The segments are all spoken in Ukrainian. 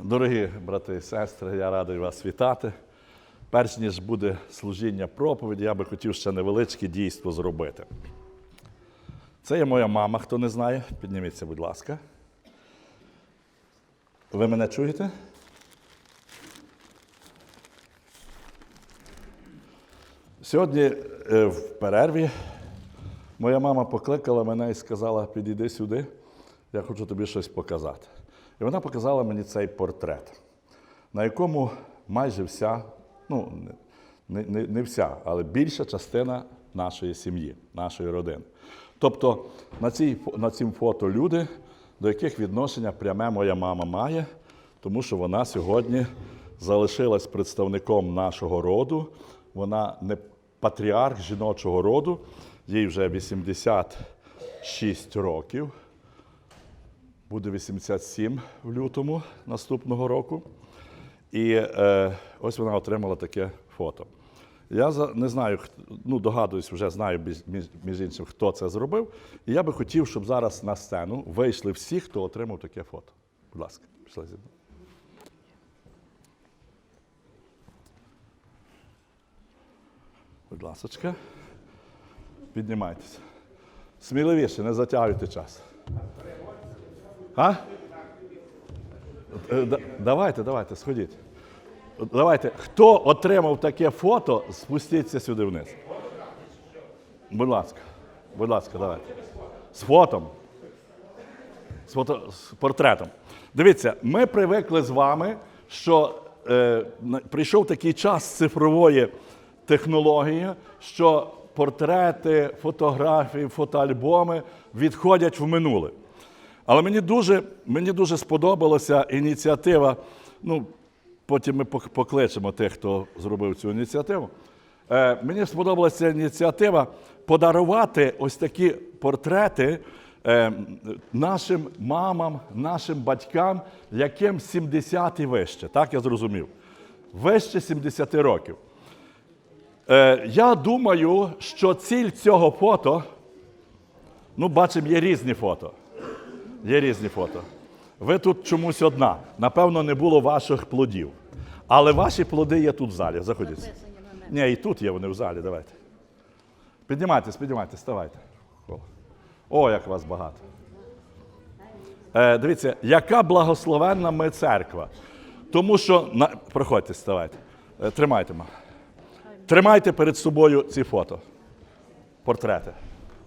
Дорогі брати і сестри, я радий вас вітати. Перш ніж буде служіння проповіді, я би хотів ще невеличке дійство зробити. Це є моя мама, хто не знає. Підніміться, будь ласка. Ви мене чуєте? Сьогодні е, в перерві моя мама покликала мене і сказала: підійди сюди, я хочу тобі щось показати. І вона показала мені цей портрет, на якому майже вся, ну, не, не, не вся, але більша частина нашої сім'ї, нашої родини. Тобто на, цій, на цім фото люди, до яких відношення пряме моя мама має, тому що вона сьогодні залишилась представником нашого роду. Вона не патріарх жіночого роду, їй вже 86 років. Буде 87 в лютому наступного року. І е, ось вона отримала таке фото. Я не знаю, ну догадуюсь, вже знаю між, іншим, хто це зробив. І я би хотів, щоб зараз на сцену вийшли всі, хто отримав таке фото. Будь ласка, пішли зі мною. Будь ласочка. Піднімайтеся. Сміливіше, не затягуйте час. А? Е, Давайте, давайте, сходіть. Давайте, хто отримав таке фото, спустіться сюди вниз. Будь ласка, будь ласка, давайте. З фотом. З, фото, з портретом. Дивіться, ми привикли з вами, що е, прийшов такий час цифрової технології, що портрети, фотографії, фотоальбоми відходять в минуле. Але мені дуже, мені дуже сподобалася ініціатива. Ну, потім ми покличемо тих, хто зробив цю ініціативу. Е, мені сподобалася ініціатива подарувати ось такі портрети е, нашим мамам, нашим батькам, яким 70 і вище. Так я зрозумів. Вище 70 років. Е, я думаю, що ціль цього фото, ну, бачимо, є різні фото. Є різні фото. Ви тут чомусь одна. Напевно, не було ваших плодів. Але ваші плоди є тут в залі. Заходіть. Ні, і тут є вони в залі. Давайте. Піднімайтесь, піднімайтесь, ставайте. О, як вас багато. Е, дивіться, яка благословенна ми церква. Тому що. На... Проходьте, ставайте. Е, тримайте. Тримайте перед собою ці фото. Портрети.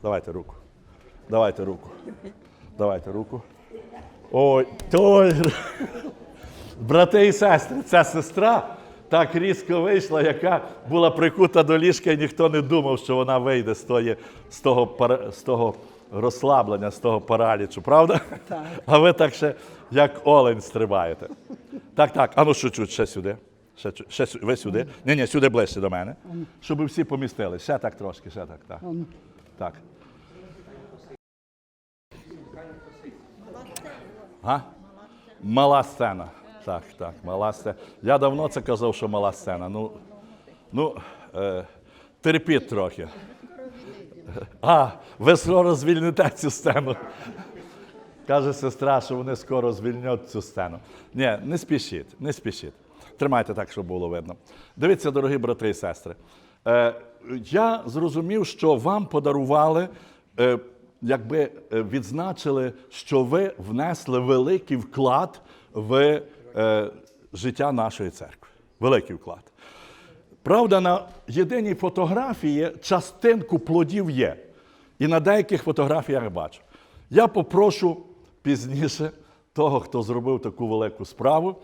Давайте руку. Давайте руку. Давайте руку. Ой, той. Брати і сестри, ця сестра так різко вийшла, яка була прикута до ліжка, і ніхто не думав, що вона вийде з, тої, з, того, з того розслаблення, з того паралічу, правда? Так. А ви так ще, як олень, стрибаєте. Так, так, а ну що чуть, ще сюди. Ще, ще ви сюди. Ні, ні, сюди ближче до мене. Щоб всі помістили. Ще так трошки, ще так. Так. так. А? Мала сцена. Так, так, мала сцена. Я давно це казав, що мала сцена. Ну, ну е, терпіть трохи. А, ви скоро звільните цю сцену. Каже сестра, що вони скоро звільнять цю сцену. Ні, не спішіть, не спішіть. Тримайте так, щоб було видно. Дивіться, дорогі брати і сестри. Е, я зрозумів, що вам подарували, е, якби е, відзначили, що ви внесли великий вклад в е, життя нашої церкви. Великий вклад. Правда, на єдиній фотографії частинку плодів є. І на деяких фотографіях бачу. Я попрошу пізніше того, хто зробив таку велику справу,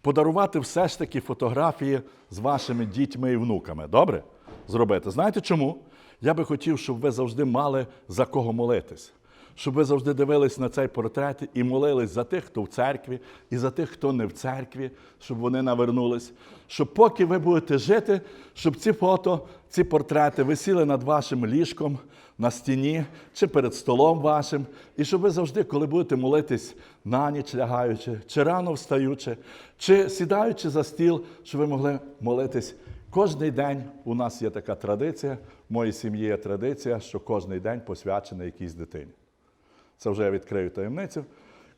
подарувати все ж таки фотографії з вашими дітьми і внуками. Добре? Зробити. Знаєте чому? Я би хотів, щоб ви завжди мали за кого молитись. Щоб ви завжди дивились на цей портрет і молились за тих, хто в церкві, і за тих, хто не в церкві, щоб вони навернулись. Щоб поки ви будете жити, щоб ці фото, ці портрети висіли над вашим ліжком на стіні чи перед столом вашим. І щоб ви завжди, коли будете молитись на ніч лягаючи, чи рано встаючи, чи сідаючи за стіл, щоб ви могли молитись. Кожний день у нас є така традиція, в моїй сім'ї є традиція, що кожний день посвячений якійсь дитині. Це вже я відкрию таємницю.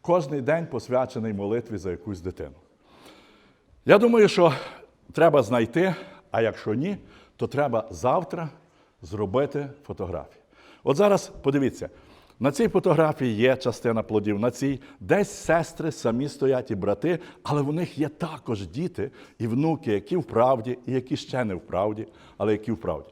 Кожний день посвячений молитві за якусь дитину. Я думаю, що треба знайти, а якщо ні, то треба завтра зробити фотографію. От зараз подивіться, на цій фотографії є частина плодів, на цій десь сестри самі стоять і брати, але в них є також діти і внуки, які в правді, і які ще не в правді, але які в правді.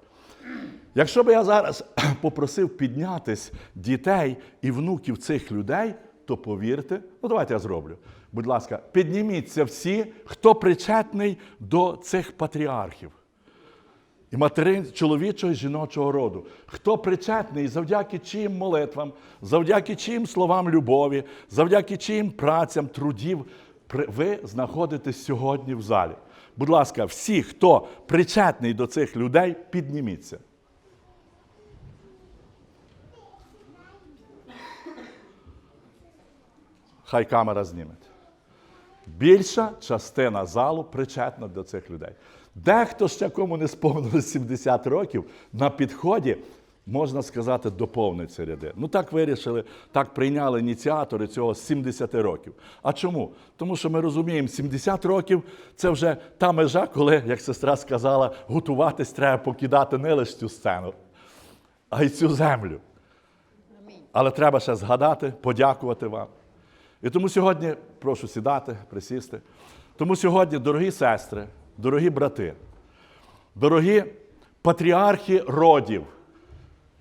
Якщо би я зараз попросив піднятись дітей і внуків цих людей, то повірте, ну давайте я зроблю. Будь ласка, підніміться всі, хто причетний до цих патріархів. І материн чоловічого і жіночого роду. Хто причетний, завдяки чиїм молитвам, завдяки чиїм словам любові, завдяки чиїм працям, трудів, ви знаходитесь сьогодні в залі. Будь ласка, всі, хто причетний до цих людей, підніміться. Хай камера зніме. Більша частина залу причетна до цих людей. Дехто ще кому не сповнилось 70 років, на підході, можна сказати, доповнить ці ряди. Ну так вирішили, так прийняли ініціатори цього з 70 років. А чому? Тому що ми розуміємо, 70 років це вже та межа, коли, як сестра сказала, готуватись треба покидати не лише цю сцену, а й цю землю. Але треба ще згадати, подякувати вам. І тому сьогодні прошу сідати, присісти. Тому сьогодні, дорогі сестри, дорогі брати, дорогі патріархи родів,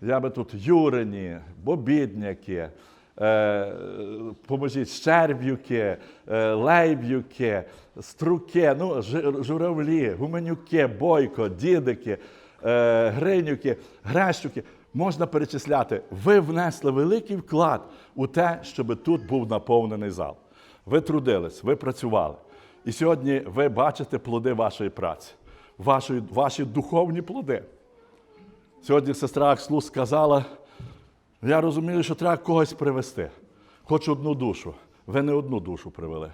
я би тут Юрині, Бобідняки, е, поможіть Щерб'юки, е, Лейб'юки, Струки, ну, Журавлі, Гуменюки, Бойко, Дідики, е, Гринюки, Грещуки. Можна перечисляти. Ви внесли великий вклад у те, щоб тут був наповнений зал. Ви трудились, ви працювали. І сьогодні ви бачите плоди вашої праці, вашої, ваші духовні плоди. Сьогодні сестра Акслу сказала, я розумію, що треба когось привести. Хоч одну душу. Ви не одну душу привели.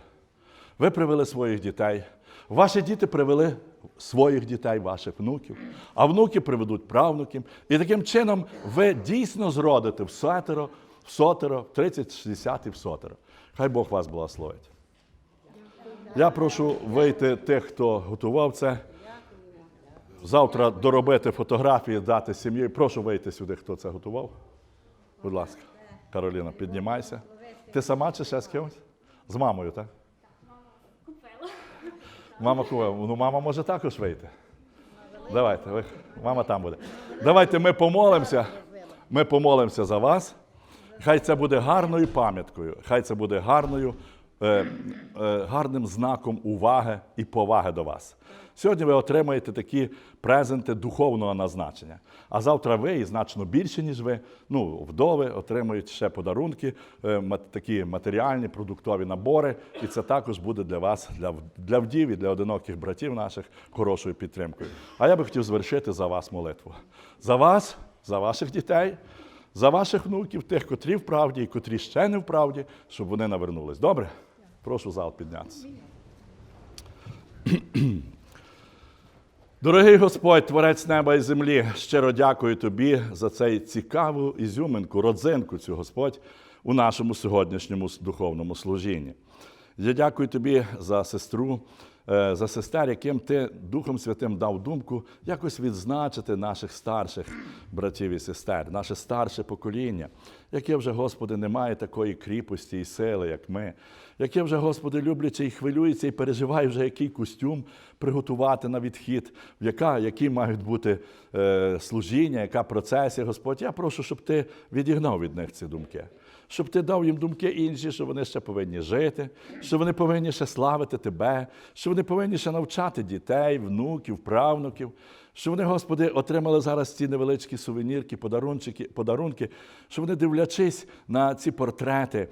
Ви привели своїх дітей. Ваші діти привели своїх дітей, ваших внуків, а внуки приведуть правнуків. І таким чином ви дійсно зродите в сатеро, в сотеро, в 30, 60 і в сотеро. Хай Бог вас благословить. Я прошу вийти тих, хто готував це. Завтра доробити фотографії, дати сім'ї. Прошу вийти сюди, хто це готував. Будь ласка, Кароліна, піднімайся. Ти сама чи ще з кимось? З мамою, так? Мама купила. Ну, мама може також вийти. Давайте, ви, мама там буде. Давайте ми помолимося. Ми помолимося за вас. Хай це буде гарною пам'яткою, хай це буде гарною, гарним знаком уваги і поваги до вас. Сьогодні ви отримаєте такі презенти духовного назначення. А завтра ви, і значно більше, ніж ви, ну, вдови отримують ще подарунки, е, такі матеріальні, продуктові набори. І це також буде для вас, для, для вдів і для одиноких братів наших хорошою підтримкою. А я би хотів звершити за вас молитву. За вас, за ваших дітей за ваших внуків, тих, котрі в правді і котрі ще не в правді, щоб вони навернулись. Добре? Прошу зал піднятися. Дорогий Господь, Творець неба і землі, щиро дякую Тобі за цей цікаву ізюминку, родзинку цю Господь у нашому сьогоднішньому духовному служінні. Я дякую Тобі за сестру, е, за сестер, яким Ти Духом Святим дав думку якось відзначити наших старших братів і сестер, наше старше покоління, яке вже, Господи, не має такої кріпості і сили, як ми, яке вже, Господи, люблячи і хвилюється, і переживає вже, який костюм приготувати на відхід, яка, які мають бути е, служіння, яка процесія, Господь. Я прошу, щоб Ти відігнав від них ці думки. Щоб ти дав їм думки інші, що вони ще повинні жити, що вони повинні ще славити тебе, що вони повинні ще навчати дітей, внуків, правнуків, що вони, Господи, отримали зараз ці невеличкі сувенірки, подарунчики, подарунки, що вони, дивлячись на ці портрети,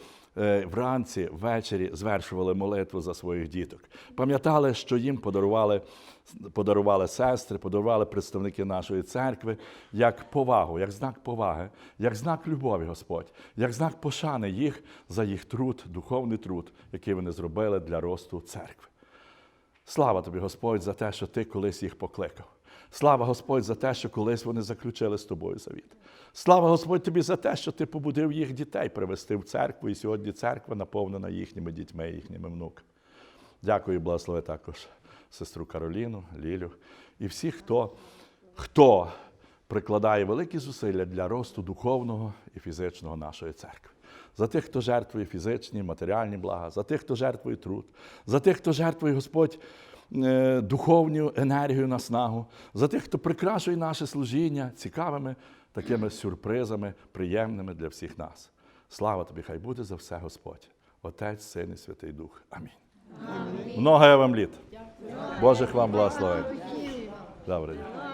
вранці, ввечері звершували молитву за своїх діток. Пам'ятали, що їм подарували, подарували сестри, подарували представники нашої церкви як повагу, як знак поваги, як знак любові, Господь, як знак пошани їх за їх труд, духовний труд, який вони зробили для росту церкви. Слава тобі, Господь, за те, що ти колись їх покликав. Слава Господь за те, що колись вони заключили з тобою завіт. Слава Господь тобі за те, що ти побудив їх дітей привести в церкву, і сьогодні церква наповнена їхніми дітьми, їхніми внуками. Дякую, благослови також сестру Кароліну, Лілю і всіх, хто, хто прикладає великі зусилля для росту духовного і фізичного нашої церкви. За тих, хто жертвує фізичні, матеріальні блага, за тих, хто жертвує труд, за тих, хто жертвує Господь е, духовну енергію на снагу, за тих, хто прикрашує наше служіння цікавими такими сюрпризами, приємними для всіх нас. Слава тобі, хай буде за все Господь, Отець, Син і Святий Дух. Амінь. Много я вам літ. Божих вам благословень. Добре.